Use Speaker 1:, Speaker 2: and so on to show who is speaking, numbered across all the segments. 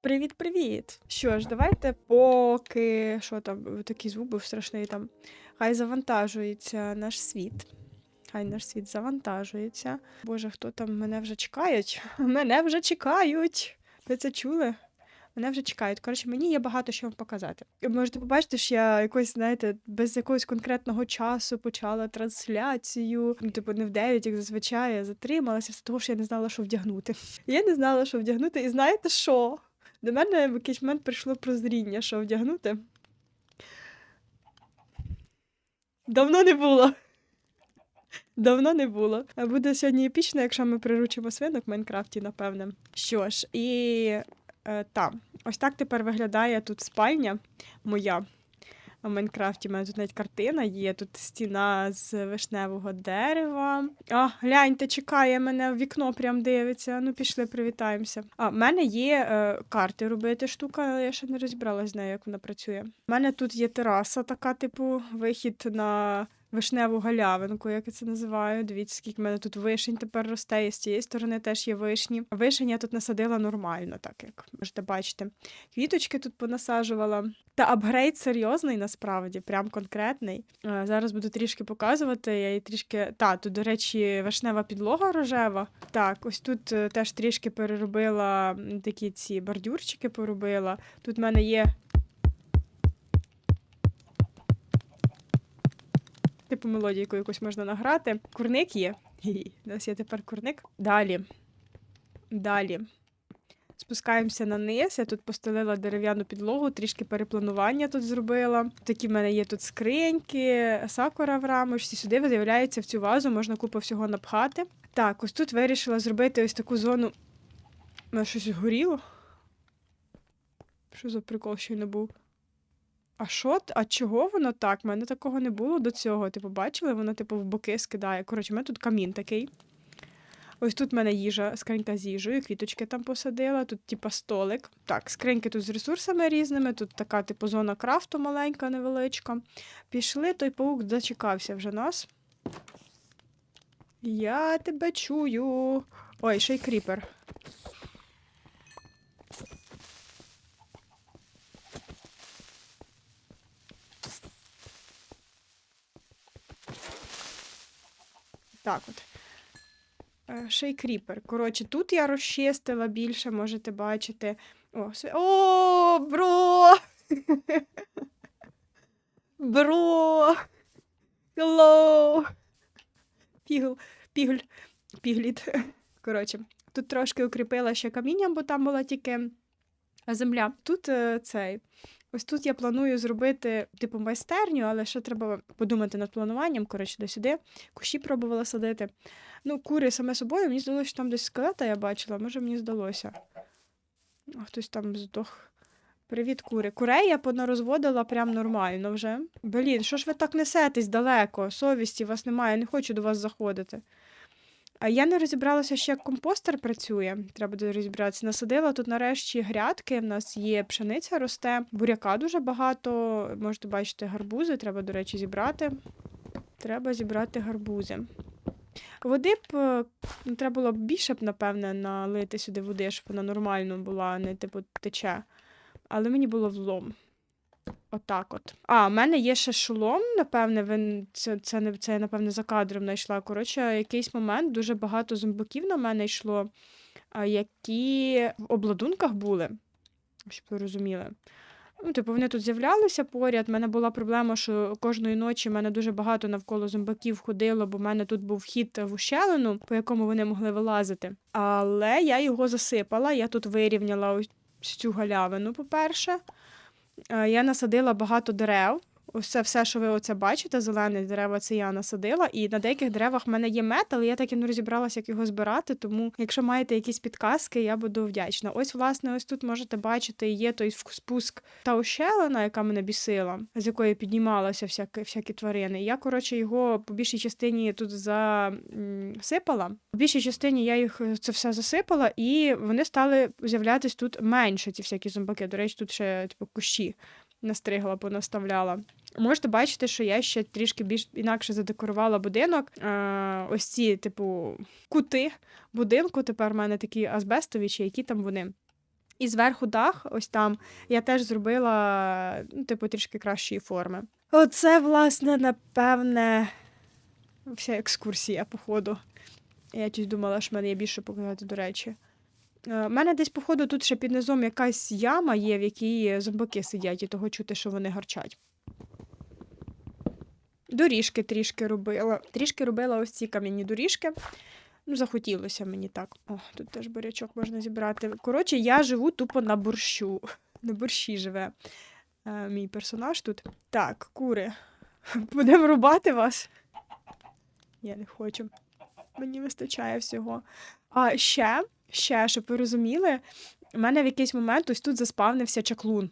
Speaker 1: Привіт-привіт! Що ж, давайте поки що там такий звук був страшний там. Хай завантажується наш світ. Хай наш світ завантажується. Боже, хто там мене вже чекають? Мене вже чекають. Ви це чули? Мене вже чекають. Коротше, мені є багато що вам показати. Можете побачити, що я якось, знаєте, без якогось конкретного часу почала трансляцію. Ну, типу, не в 9, як зазвичай, я затрималася з того, що я не знала, що вдягнути. Я не знала, що вдягнути, і знаєте що? До мене в якийсь момент прийшло прозріння, що вдягнути. Давно не було. Давно не було. Буде сьогодні епічно, якщо ми приручимо свинок в Майнкрафті, напевне. Що ж, і е, та, ось так тепер виглядає тут спальня моя. В Майнкрафті У мене тут навіть картина є, тут стіна з вишневого дерева. А, гляньте, чекає мене в вікно, прям дивиться. Ну, пішли, привітаємося. А, в мене є е, карти робити штука, але я ще не розібралась з нею, як вона працює. У мене тут є тераса, така, типу, вихід на вишневу галявинку, як я це називаю. Дивіться, скільки в мене тут вишень тепер росте, і з цієї сторони теж є вишні. Вишень я тут насадила нормально, так як можете бачити. Квіточки тут понасаджувала. Та апгрейд серйозний насправді, прям конкретний. Е, Зараз буду трішки показувати. Я її трішки. Та, тут, до речі, вишнева підлога рожева. Так, ось тут е, теж трішки переробила такі ці бордюрчики поробила. Тут в мене є. Типу мелодійку якусь можна награти. Курник є. У нас є тепер курник. Далі. Далі. Спускаємося на низ. Я тут постелила дерев'яну підлогу, трішки перепланування тут зробила. Такі в мене є тут скриньки, сакура в рамочці. Сюди виявляється в цю вазу, можна купу всього напхати. Так, ось тут вирішила зробити ось таку зону. У мене щось згоріло. Що за прикол щойно був? А що? А чого воно так? У мене такого не було до цього. Типу, бачили, воно, типу, в боки скидає. Коротше, у мене тут камін такий. Ось тут в мене їжа, скринька з їжею, квіточки там посадила, тут, типа, столик. Так, скриньки тут з ресурсами різними, тут така, типу, зона крафту маленька, невеличка. Пішли, той паук зачекався вже нас. Я тебе чую. Ой, ще й кріпер. Так от. Е, Ще кріпер. Коротше, тут я розчистила більше, можете бачити. О, сви- О, бро! Бро! Hello! Пігл, пігль, пігліт. Коротше, тут трошки укріпила ще камінням, бо там була тільки земля. Тут е, цей. Ось тут я планую зробити типу майстерню, але ще треба подумати над плануванням. Коротше, до сюди. Кущі пробувала садити. Ну, кури саме собою, мені здалося, що там десь скелета я бачила, може мені здалося. А хтось там здох. Привіт, кури. Курей я понарозводила прям нормально вже. Блін, що ж ви так несетесь далеко? Совісті вас немає, не хочу до вас заходити. А я не розібралася ще, як компостер працює. Треба буде розібратися. Насадила тут нарешті грядки. В нас є пшениця росте, буряка дуже багато. Можете бачити гарбузи. Треба, до речі, зібрати. Треба зібрати гарбузи. Води б е, ну, треба було б більше б, напевне, налити сюди води, щоб вона нормально була, не типу тече. Але мені було влом. Отак от. А, в мене є ще шолом, напевне, він це, це, не це я, напевне, за кадром знайшла. Коротше, якийсь момент дуже багато зомбаків на мене йшло, які в обладунках були, щоб ви розуміли. Ну, типу, вони тут з'являлися поряд. У мене була проблема, що кожної ночі в мене дуже багато навколо зомбаків ходило, бо в мене тут був вхід в ущелину, по якому вони могли вилазити. Але я його засипала, я тут вирівняла ось цю галявину, по-перше. Е, Я насадила багато дерев. Це все, що ви оце бачите, зелені дерева, це я насадила. І на деяких деревах в мене є мед, але я так і не розібралася, як його збирати. Тому, якщо маєте якісь підказки, я буду вдячна. Ось, власне, ось тут можете бачити, є той спуск та ощелина, яка мене бісила, з якої піднімалися всякі, всякі тварини. Я, коротше, його по більшій частині тут засипала. По більшій частині я їх е, це все засипала, і вони стали з'являтись тут менше, ці всякі зомбаки. До речі, тут ще типу кущі настригла, понаставляла. Можете бачити, що я ще трішки більш інакше задекорувала будинок. Е, ось ці, типу, кути будинку тепер в мене такі азбестові, чи які там вони. І зверху дах, ось там, я теж зробила, ну, типу, трішки кращої форми. Оце, власне, напевне, вся екскурсія, походу. Я чуть думала, що в мене є більше показати, до речі. У мене десь, походу, тут ще під низом якась яма є, в якій зомбаки сидять, і того чути, що вони гарчать. Доріжки трішки робила. Трішки робила ось ці кам'яні доріжки. Ну, захотілося мені так. О, тут теж бурячок можна зібрати. Коротше, я живу тупо на борщу. На борщі живе е, мій персонаж тут. Так, кури. Будемо рубати вас. Я не хочу. Мені вистачає всього. А ще, ще, щоб ви розуміли, у мене в якийсь момент ось тут заспавнився чаклун.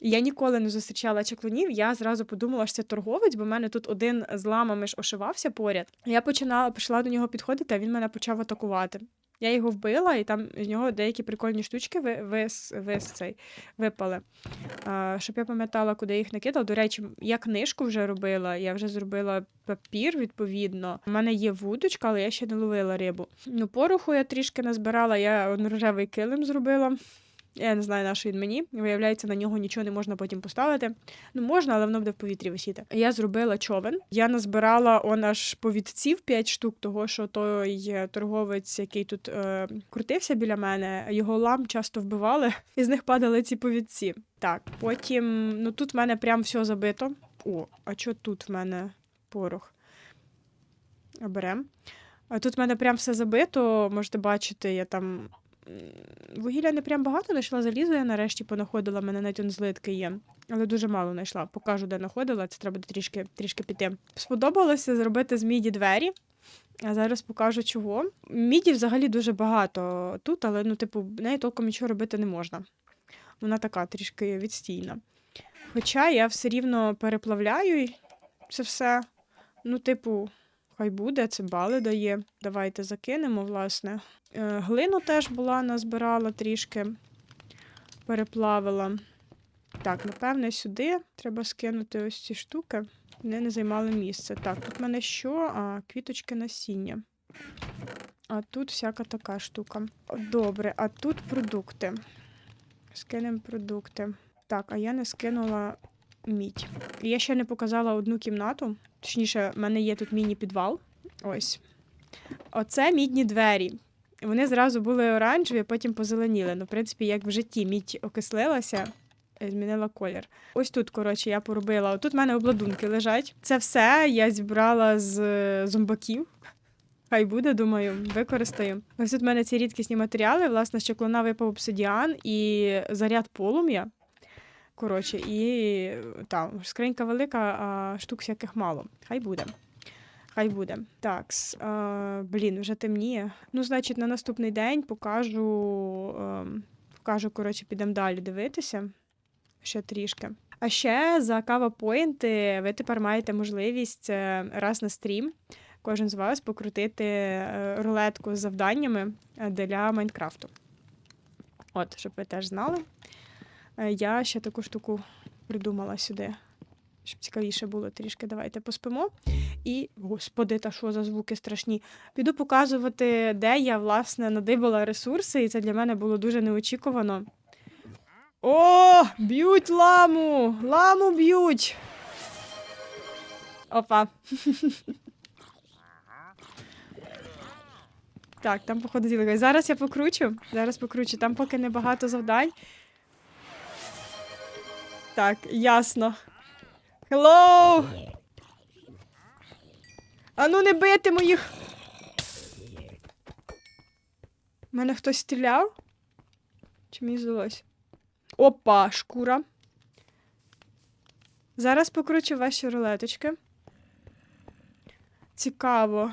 Speaker 1: Я ніколи не зустрічала чаклунів. Я зразу подумала, що це торговець, бо в мене тут один з ламами ж ошивався поряд. Я починала почала до нього підходити, а він мене почав атакувати. Я його вбила, і там з нього деякі прикольні штучки ви, вис, вис цей, випали. А, щоб я пам'ятала, куди їх накидала. До речі, я книжку вже робила, я вже зробила папір, відповідно. У мене є вудочка, але я ще не ловила рибу. Ну, пороху я трішки назбирала, я рожевий килим зробила. Я не знаю, на що він мені. Виявляється, на нього нічого не можна потім поставити. Ну, можна, але воно буде в повітрі висіти. Я зробила човен. Я назбирала он аж повідців 5 штук, того що той торговець, який тут е, крутився біля мене, його лам часто вбивали, і з них падали ці повідці. Так, потім, ну тут в мене прям все забито. О, а що тут в мене порох? Берем. Тут в мене прям все забито, можете бачити, я там вугілля не прям багато знайшла залізо, я нарешті понаходила, мене навіть он злитки є. Але дуже мало знайшла. Покажу, де знаходила, це треба трішки, трішки піти. Сподобалося зробити з міді двері. А зараз покажу чого. Міді взагалі дуже багато тут, але ну, типу, в неї толком нічого робити не можна. Вона така трішки відстійна. Хоча я все рівно переплавляю це все. Ну, типу, хай буде, це бали дає. Давайте закинемо, власне. Е, Глину теж була, назбирала трішки, переплавила. Так, напевне, сюди треба скинути ось ці штуки. Вони не займали місце. Так, тут в мене що? А, квіточки насіння. А тут всяка така штука. Добре, а тут продукти. Скинемо продукти. Так, а я не скинула мідь. Я ще не показала одну кімнату. Точніше, в мене є тут міні-підвал. Ось. Оце мідні двері. Вони зразу були оранжеві, потім позеленіли. Ну, в принципі, як в житті мідь окислилася, е, змінила колір. Ось тут, коротше, я поробила. Тут в мене обладунки лежать. Це все я зібрала з е, зомбаків. Хай буде, думаю, використаю. Ось тут в мене ці рідкісні матеріали. Власне, ще клона випав обсидіан і заряд полум'я. Коротше, і там скринька велика, а штук всяких мало. Хай буде. Хай буде. Так, а, блін, вже темніє. Ну, значить, на наступний день покажу, ем, покажу, коротше, підемо далі дивитися. Ще трішки. А ще за кава поінти ви тепер маєте можливість е, раз на стрім кожен з вас покрутити е, рулетку з завданнями е, для Майнкрафту. От, щоб ви теж знали. Е, Я ще таку штуку придумала сюди, щоб цікавіше було трішки. Давайте поспимо. І, господи, та що за звуки страшні. Піду показувати, де я, власне, надибала ресурси, і це для мене було дуже неочікувано. О, б'ють ламу! Ламу б'ють! Опа. Так, там, походу, ділика. Зараз я покручу. Зараз покручу. Там поки небагато завдань. Так, ясно. Hello! А ну не бити моїх. Мене хтось стріляв? Чи мені здалось? Опа, шкура. Зараз покручу ваші рулеточки. Цікаво.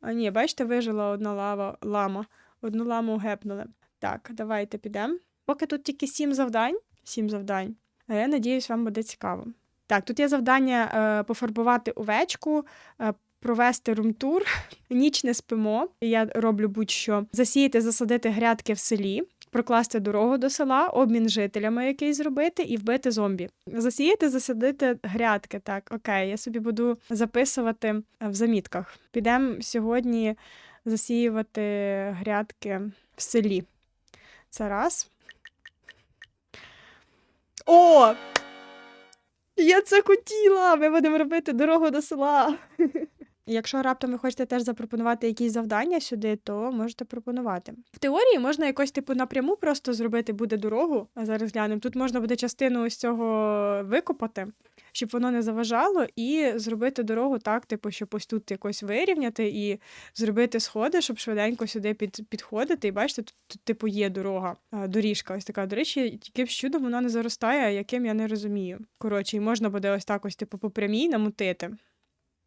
Speaker 1: А ні, бачите, вижила одна лава, лама. Одну ламу гепнули. Так, давайте підемо. Поки тут тільки сім завдань. Сім завдань. Я надіюсь, вам буде цікаво. Так, тут є завдання е, пофарбувати овечку, е, провести румтур, ніч не спимо. Я роблю будь-що засіяти, засадити грядки в селі, прокласти дорогу до села, обмін жителями якийсь зробити і вбити зомбі. Засіяти, засадити грядки. Так, окей, я собі буду записувати е, в замітках. Підемо сьогодні засіювати грядки в селі. Це раз. О! Я це хотіла! Ми будемо робити дорогу до села. Якщо раптом ви хочете теж запропонувати якісь завдання сюди, то можете пропонувати. В теорії можна якось типу напряму просто зробити буде дорогу. А зараз глянемо. Тут можна буде частину ось цього викопати, щоб воно не заважало, і зробити дорогу так, типу, щоб ось тут якось вирівняти і зробити сходи, щоб швиденько сюди під, підходити. І бачите, тут, тут типу є дорога, доріжка ось така. До речі, якимсь чудом вона не заростає, яким я не розумію. Коротше, і можна буде ось так ось, типу, по прямій намутити.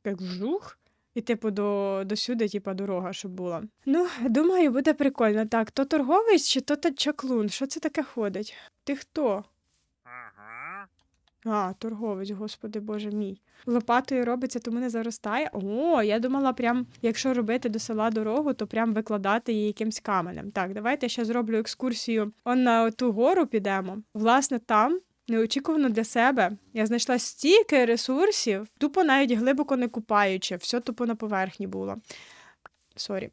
Speaker 1: Як жух. І, типу, до, до сюди, типу, дорога, щоб була. Ну, думаю, буде прикольно. Так, то торговець чи то чаклун? Що це таке ходить? Ти хто? А, торговець, господи боже мій. Лопатою робиться, тому не заростає. О, я думала, прям, якщо робити до села дорогу, то прям викладати її якимсь каменем. Так, давайте я ще зроблю екскурсію. Он на ту гору підемо. Власне, там. Неочікувано для себе. Я знайшла стільки ресурсів, тупо навіть глибоко не купаючи, все тупо на поверхні було. Сорі.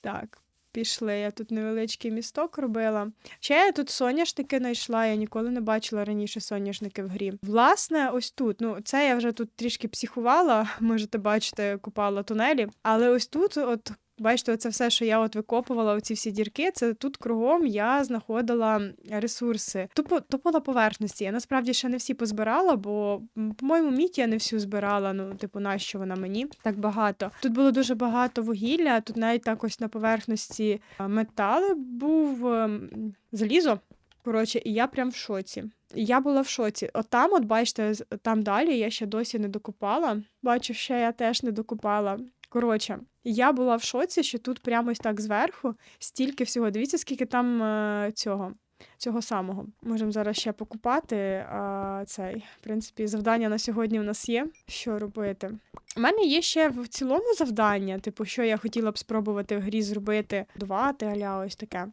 Speaker 1: Так, пішли. Я тут невеличкий місток робила. Ще я тут соняшники знайшла, я ніколи не бачила раніше соняшники в грі. Власне, ось тут. Ну, це я вже тут трішки психувала, можете бачити, купала тунелі. Але ось тут, от. Бачите, це все, що я от викопувала, оці всі дірки, це тут кругом я знаходила ресурси. Тупо на поверхності. Я насправді ще не всі позбирала, бо, по-моєму, мідь я не всю збирала. Ну, типу, нащо вона мені так багато. Тут було дуже багато вугілля, тут навіть так ось на поверхності а, метали був ем, залізо. Коротше, і я прям в шоці. Я була в шоці. От там, от бачите, там далі я ще досі не докупала. Бачу, ще я теж не докупала. Коротше, я була в шоці, що тут прямо ось так зверху стільки всього. Дивіться, скільки там е, цього. Цього самого можемо зараз ще покупати. А цей, в принципі, завдання на сьогодні в нас є. Що робити? У мене є ще в цілому завдання, типу, що я хотіла б спробувати в грі зробити, дувати, аля ось таке.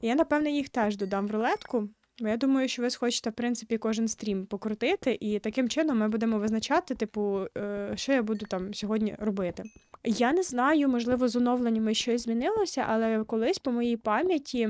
Speaker 1: Я, напевне, їх теж додам в рулетку. Бо я думаю, що ви схочете, в принципі, кожен стрім покрутити, і таким чином ми будемо визначати, типу, е, що я буду там сьогодні робити. Я не знаю, можливо, з оновленнями щось змінилося, але колись по моїй пам'яті,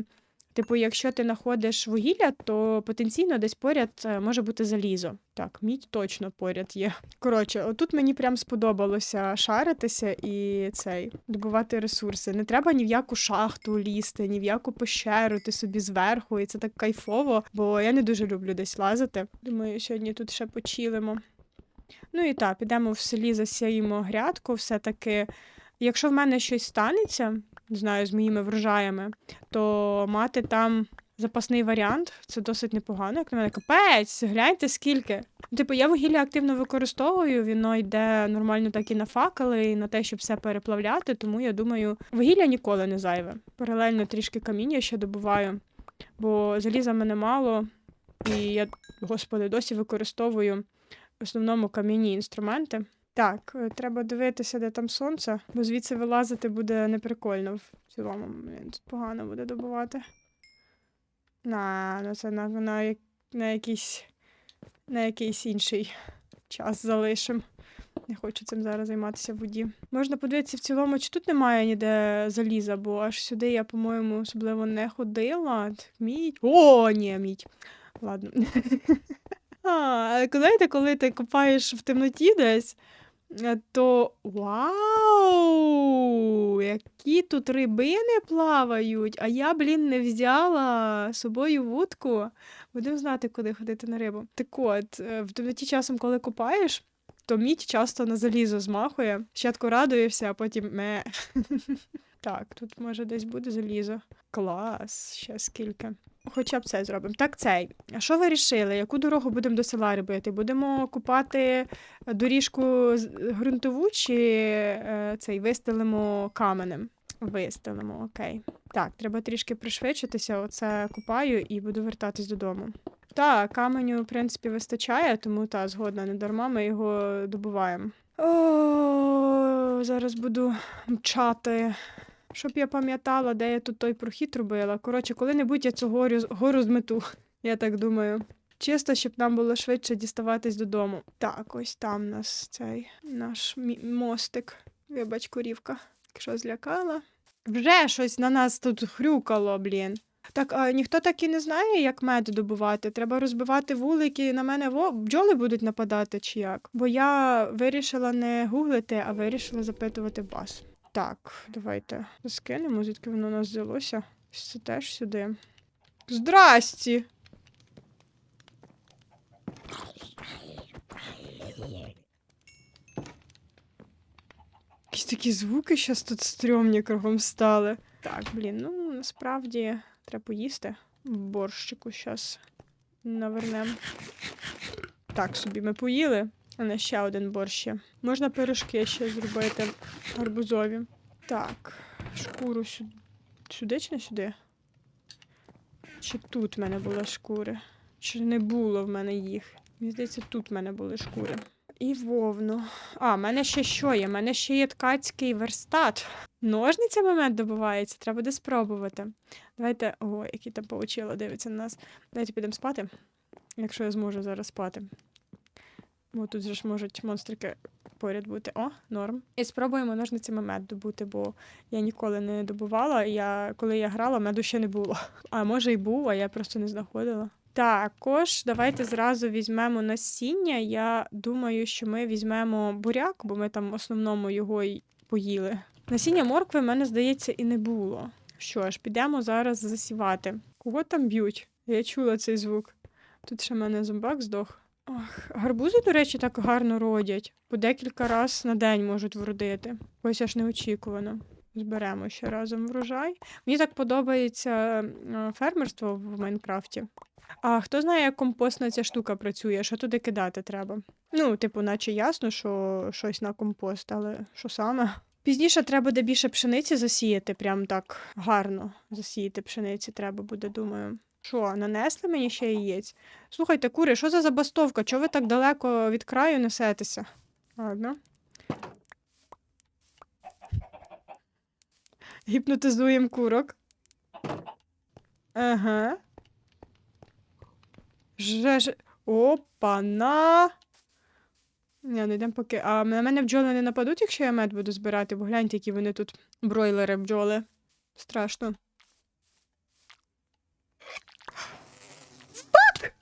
Speaker 1: типу, якщо ти знаходиш вугілля, то потенційно десь поряд е, може бути залізо. Так, мідь точно поряд є. Коротше, отут мені прям сподобалося шаритися і цей добувати ресурси. Не треба ні в яку шахту лізти, ні в яку пещеру ти собі зверху, і це так кайфово, бо я не дуже люблю десь лазити. Думаю, сьогодні тут ще почілимо. Ну і так, підемо в селі, засіємо грядку, все-таки. Якщо в мене щось станеться, не знаю, з моїми врожаями, то мати там запасний варіант це досить непогано. Як на мене, капець, гляньте скільки. Типу, я вугілля активно використовую, воно йде нормально так і на факели, і на те, щоб все переплавляти, тому я думаю, вугілля ніколи не зайве. Паралельно трішки каміння ще добуваю, бо заліза мене мало, і я, господи, досі використовую в основному кам'яні інструменти. Так, е, треба дивитися, де там сонце, бо звідси вилазити буде неприкольно в цілому. Блін, тут погано буде добувати. На, ну це на, на, на якийсь на якийсь інший час залишим. Не хочу цим зараз займатися в воді. Можна подивитися в цілому, чи тут немає ніде заліза, бо аж сюди я, по-моєму, особливо не ходила. Т- Мідь. О, ні, мідь. Ладно. А, знаєте, коли ти копаєш в темноті десь, то вау! Які тут рибини плавають, а я, блін, не взяла з собою вудку. Будемо знати, куди ходити на рибу. Так от, е, в темноті часом, коли копаєш, то мідь часто на залізо змахує. Спочатку радуєшся, а потім ме. Так, тут може десь буде залізо. Клас, ще скільки. Хоча б це зробимо. Так, цей. А що ви рішили? Яку дорогу будемо до села робити? Будемо купати доріжку з- ґрунтову чи е, цей вистелимо каменем? Вистелимо, окей. Так, треба трішки пришвидшитися. Оце купаю і буду вертатись додому. Так, каменю, в принципі, вистачає, тому та згодна, не дарма ми його добуваємо. О, зараз буду мчати. Щоб я пам'ятала, де я тут той прохід робила. Коротше, коли-небудь я цю горю, гору змету, я так думаю. Чисто, щоб нам було швидше діставатись додому. Так, ось там нас цей наш мостик. Вибач, корівка. Якщо злякала. Вже щось на нас тут хрюкало, блін. Так, а ніхто так і не знає, як мед добувати. Треба розбивати вулики, і на мене во... бджоли будуть нападати чи як. Бо я вирішила не гуглити, а вирішила запитувати вас. Так, давайте скинемо, звідки воно у нас взялося. Це теж сюди. Здрасті! Якісь такі звуки зараз тут стрьомні кругом стали. Так, блін, ну насправді треба поїсти. Борщику зараз навернем. Так, собі ми поїли, а не ще один борщ. є. Можна пирожки ще зробити гарбузові. Так, шкуру сюди. Сюди чи не сюди? Чи тут в мене були шкури? Чи не було в мене їх? Мені здається, тут в мене були шкури. І вовну. А, в мене ще що є? У мене ще є ткацький верстат. Ножницями мед добувається, треба буде спробувати. Давайте. О, який там получило, дивиться на нас. Давайте підемо спати. Якщо я зможу зараз спати. Бо тут же ж можуть монстрики поряд бути. О, норм. І спробуємо ножницями мед добути, бо я ніколи не добувала. Я, коли я грала, меду ще не було. А може й був, а я просто не знаходила. Також давайте зразу візьмемо насіння. Я думаю, що ми візьмемо буряк, бо ми там в основному його й поїли. Насіння моркви, в мене, здається, і не було. Що ж, підемо зараз засівати. Кого там б'ють? Я чула цей звук. Тут ще в мене зомбак здох. Ох, гарбузи, до речі, так гарно родять. По декілька разів на день можуть вродити. Ось аж неочікувано. Зберемо ще разом врожай. Мені так подобається е, фермерство в Майнкрафті. А хто знає, як компостна ця штука працює, що туди кидати треба? Ну, типу, наче ясно, що щось на компост, але що саме? Пізніше треба буде більше пшениці засіяти, прям так гарно засіяти пшениці треба буде, думаю. Що, нанесли мені ще яєць? Слухайте, кури, що за забастовка? Чого ви так далеко від краю несетеся? Ладно. Гіпнотизуємо курок. Ага. Же ж. Опа-на. Ні, не йдемо поки. А на мене бджоли не нападуть, якщо я мед буду збирати, бо гляньте, які вони тут бройлери бджоли. Страшно. Фак!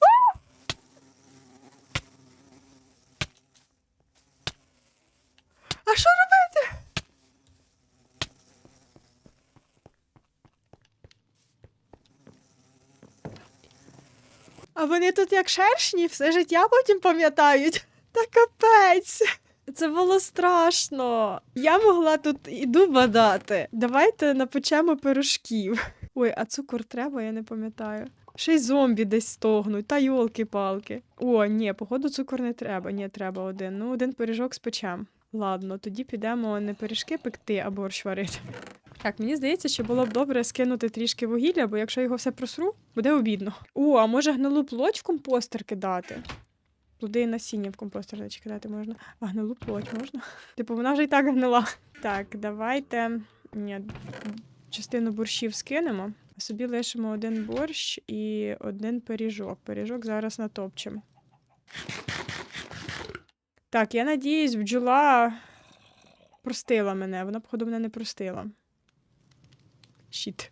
Speaker 1: А! А що робити? А вони тут як шершні, все життя потім пам'ятають. Та капець. Це було страшно. Я могла тут іду бадати. Давайте напечемо пирожків. Ой, а цукор треба, я не пам'ятаю. Ще й зомбі десь стогнуть, та йолки-палки. О, ні, походу, цукор не треба. Ні, треба один. Ну, один пиріжок спечем. Ладно, тоді підемо не пиріжки пекти, а борщ варити. Так, мені здається, що було б добре скинути трішки вугілля, бо якщо його все просру, буде обідно. О, а може гнилу плоть в компостер кидати? Плоди і насіння в компостер речі, кидати можна. А гнилу плоть можна? Типу, вона вже і так гнила. Так, давайте. Ні, частину борщів скинемо. Собі лишимо один борщ і один пиріжок. Пиріжок зараз натопчемо. Так, я надіюсь, бджола простила мене. Вона, походу, мене не простила. Щіт.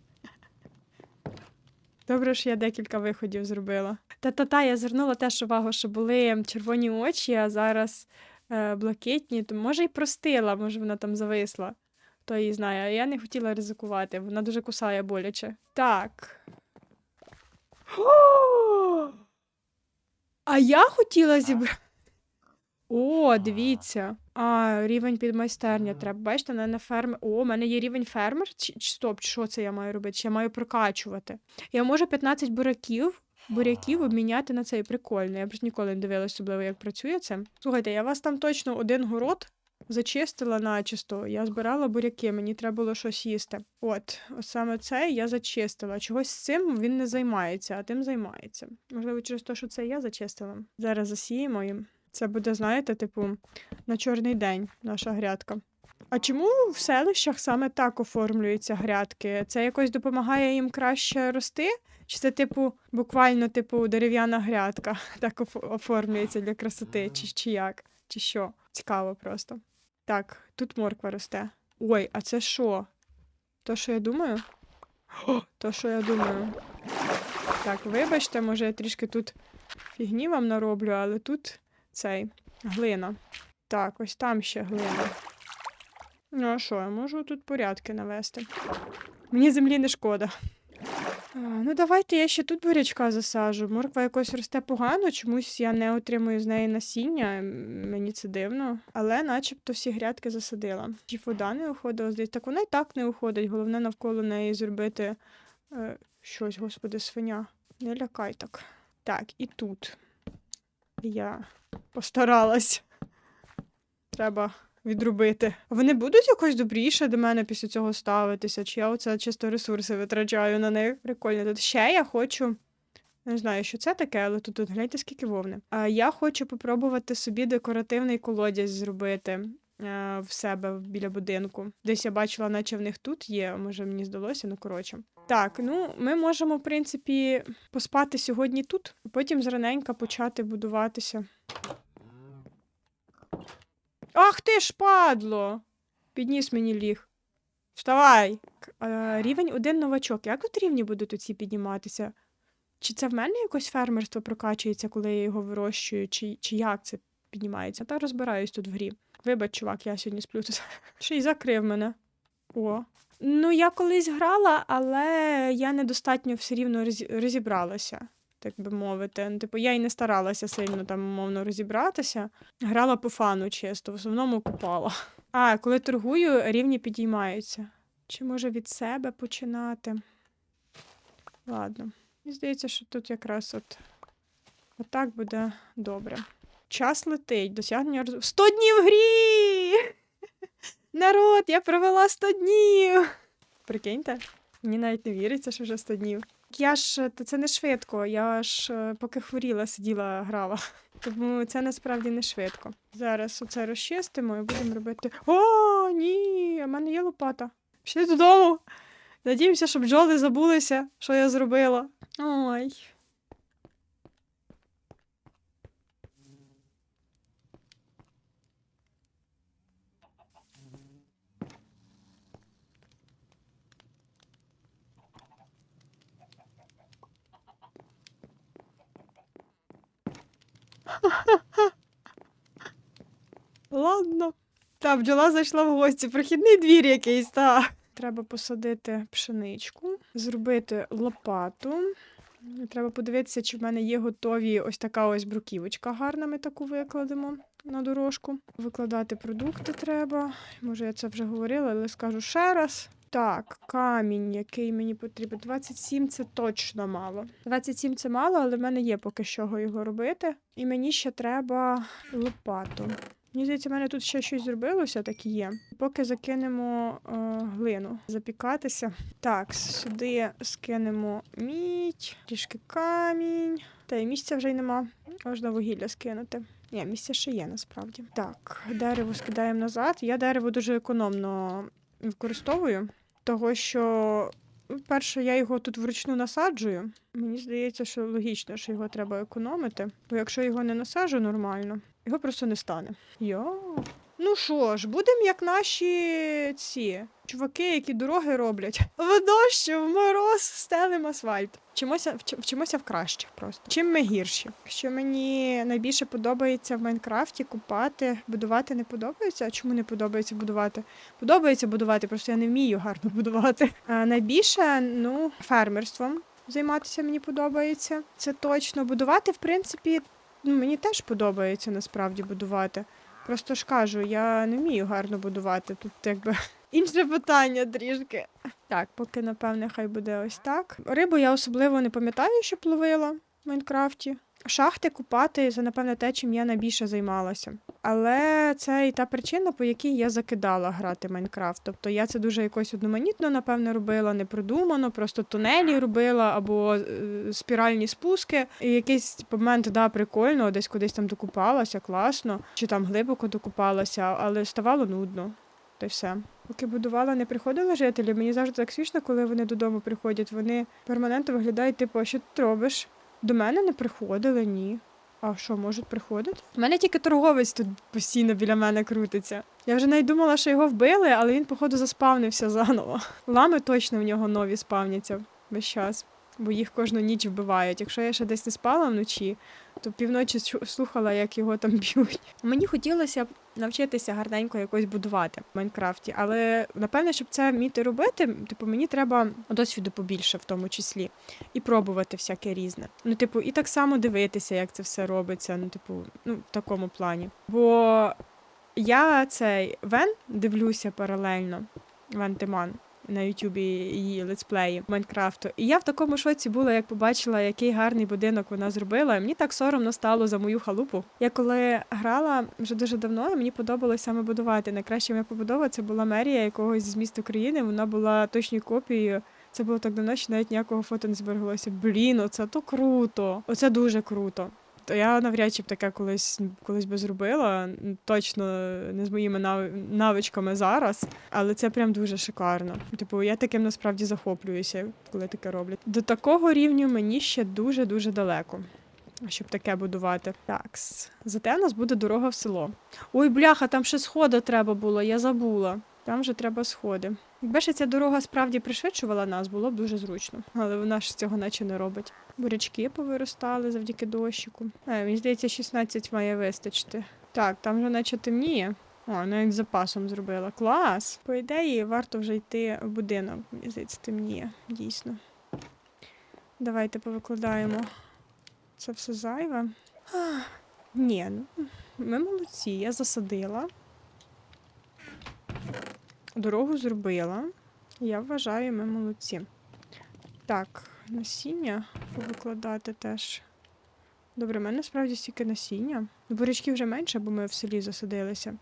Speaker 1: Добре, що я декілька виходів зробила. Та-та-та, я звернула теж увагу, що були червоні очі, а зараз е, блакитні, то може й простила, може вона там зависла. Хто її знає, а я не хотіла ризикувати, вона дуже кусає боляче. Так. О! А я хотіла зібрати. О, дивіться. А, рівень підмайстерня треба. Бачите, мене на фермер. О, у мене є рівень фермер. Чи, чи стоп, що це я маю робити? Чи я маю прокачувати? Я можу 15 буряків, буряків обміняти на цей прикольно. Я б ж ніколи не дивилася особливо, як працює це. Слухайте, я вас там точно один город зачистила начисто. Я збирала буряки, мені треба було щось їсти. От, ось саме це я зачистила. Чогось з цим він не займається, а тим займається. Можливо, через те, що це я зачистила. Зараз засіємо їм. Це буде, знаєте, типу, на чорний день наша грядка. А чому в селищах саме так оформлюються грядки? Це якось допомагає їм краще рости? Чи це, типу, буквально, типу, дерев'яна грядка так оформлюється для красоти, чи, чи як? Чи що? Цікаво просто. Так, тут морква росте. Ой, а це що? То, що я думаю? О, то, що я думаю. Так, вибачте, може, я трішки тут фігні вам нароблю, але тут цей глина. Так, ось там ще глина. Ну, а що, я можу тут порядки навести. Мені землі не шкода. А, ну, давайте я ще тут бурячка засажу. Морква якось росте погано, чомусь я не отримую з неї насіння. Мені це дивно. Але начебто всі грядки засадила. Чи вода не уходила, здається. Так вона і так не уходить. Головне навколо неї зробити е, щось, господи, свиня. Не лякай так. Так, і тут. Я постаралась. Треба відробити. Вони будуть якось добріше до мене після цього ставитися, чи я оце чисто ресурси витрачаю на них. Прикольно. Тут ще я хочу. Не знаю, що це таке, але тут, тут гляньте, скільки вовни. А я хочу попробувати собі декоративний колодязь зробити е, в себе біля будинку. Десь я бачила, наче в них тут є, може мені здалося, ну коротше. Так, ну ми можемо, в принципі, поспати сьогодні тут, а потім зраненька почати будуватися. Ах ти ж падло! Підніс мені ліг. Вставай! Е, рівень один новачок. Як от рівні будуть оці підніматися? Чи це в мене якось фермерство прокачується, коли я його вирощую, чи, чи як це піднімається? Та розбираюсь тут в грі. Вибач, чувак, я сьогодні сплю тут. Ще й закрив мене. О. Ну, я колись грала, але я недостатньо все рівно розібралася, так би мовити. Ну, Типу, я й не старалася сильно там, умовно, розібратися. Грала по фану чисто, в основному купала. А, коли торгую, рівні підіймаються. Чи може від себе починати? Ладно. Мені здається, що тут якраз от отак буде добре. Час летить, досягнення роз... 100 днів грі! Народ, я провела 100 днів! Прикиньте, мені навіть не віриться, що вже 100 днів. Я ж то це не швидко, я ж е, поки хворіла, сиділа, грала. Тому це насправді не швидко. Зараз оце розчистимо і будемо робити. О, ні! У мене є лопата. Пішли додому. Надіємося, що бджоли забулися, що я зробила. Ой. Ладно. Та бджола зайшла в гості. Прохідний двір якийсь, та. Треба посадити пшеничку, зробити лопату. Треба подивитися, чи в мене є готові ось така ось бруківочка гарна. Ми таку викладемо на дорожку. Викладати продукти треба. Може, я це вже говорила, але скажу ще раз. Так, камінь, який мені потрібен. 27 це точно мало. 27 це мало, але в мене є поки що його робити. І мені ще треба лопату. Мені здається, в мене тут ще щось зробилося, так і є. Поки закинемо е, глину запікатися. Так, сюди скинемо мідь, трішки камінь. Та й місця вже й нема. Можна вугілля скинути. Ні, місця ще є насправді. Так, дерево скидаємо назад. Я дерево дуже економно використовую, того що. ну, Перше, я його тут вручну насаджую. Мені здається, що логічно, що його треба економити. Бо якщо його не насаджу нормально, його просто не стане. Йо. Ну що ж, будемо як наші ці чуваки, які дороги роблять. В дощ, в мороз стелим асфальт. Вчимося, вч- вчимося в краще просто. Чим ми гірші? Що мені найбільше подобається в Майнкрафті купати, будувати не подобається. А чому не подобається будувати? Подобається будувати, просто я не вмію гарно будувати. А найбільше, ну, фермерством займатися мені подобається. Це точно. Будувати, в принципі, ну, мені теж подобається насправді будувати. Просто ж кажу, я не вмію гарно будувати. Тут якби інше питання трішки. Так, поки, напевне, хай буде ось так. Рибу я особливо не пам'ятаю, що ловила в Майнкрафті. Шахти купати це, напевне, те, чим я найбільше займалася. Але це і та причина, по якій я закидала грати Майнкрафт. Тобто я це дуже якось одноманітно, напевне, робила, не продумано, просто тунелі робила або е, спіральні спуски. І якийсь момент, да, прикольно, десь кудись там докупалася, класно, чи там глибоко докупалася, але ставало нудно. Та й все. Поки будувала, не приходили жителі. Мені завжди так смішно, коли вони додому приходять. Вони перманентно виглядають, типу, що ти робиш? До мене не приходили, ні. А що, можуть приходити? У мене тільки торговець тут постійно біля мене крутиться. Я вже навіть думала, що його вбили, але він, походу, заспавнився заново. Лами точно в нього нові спавняться весь час, бо їх кожну ніч вбивають. Якщо я ще десь не спала вночі, то півночі слухала, як його там б'ють. Мені хотілося навчитися гарненько якось будувати в Майнкрафті, але напевне, щоб це вміти робити, типу, мені треба досвіду побільше в тому числі і пробувати всяке різне. Ну, типу, і так само дивитися, як це все робиться. Ну, типу, ну, в такому плані. Бо я цей Вен дивлюся паралельно, Вен Тиман. На Ютубі її летсплеї Майнкрафту. І я в такому шоці була, як побачила, який гарний будинок вона зробила. Мені так соромно стало за мою халупу. Я коли грала вже дуже давно, мені подобалось саме будувати. Найкраще моя побудова це була мерія якогось з міста України. Вона була точною копією. Це було так давно, що навіть ніякого фото не збереглося. Блін, оце то круто. Оце дуже круто. То я навряд чи б таке колись колись би зробила. Точно не з моїми нав- навичками зараз, але це прям дуже шикарно. Типу, я таким насправді захоплююся, коли таке роблять. До такого рівню мені ще дуже дуже далеко. Щоб таке будувати. Так, зате у нас буде дорога в село. Ой, бляха, там ще сходи треба було, я забула. Там вже треба сходи. Якби ще ця дорога справді пришвидшувала нас, було б дуже зручно. Але вона ж цього наче не робить. Бурячки повиростали завдяки дощику. Е, мені здається, 16 має вистачити. Так, там вже наче темніє. О, навіть з запасом зробила. Клас! По ідеї, варто вже йти в будинок. Мені здається, темніє, дійсно. Давайте повикладаємо. Це все зайве. Ах, Ні, ну ми молодці, я засадила. Дорогу зробила. Я вважаю, ми молодці. Так, насіння повикладати теж. Добре, в мене насправді стільки насіння. Бурячків вже менше, бо ми в селі засадилися.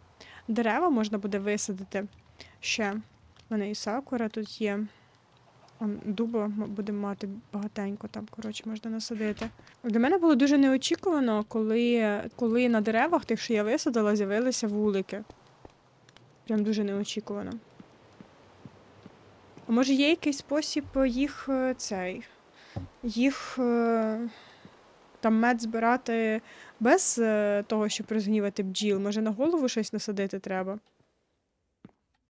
Speaker 1: Дерева можна буде висадити ще. У мене і сакура тут є. Дуба будемо мати багатенько там, коротше, можна насадити. Для мене було дуже неочікувано, коли, коли на деревах, тих, що я висадила, з'явилися вулики. Прям дуже неочікувано. А може є якийсь спосіб їх е, цей. Їх е, там мед збирати без е, того, щоб розгнівати бджіл. Може на голову щось насадити треба?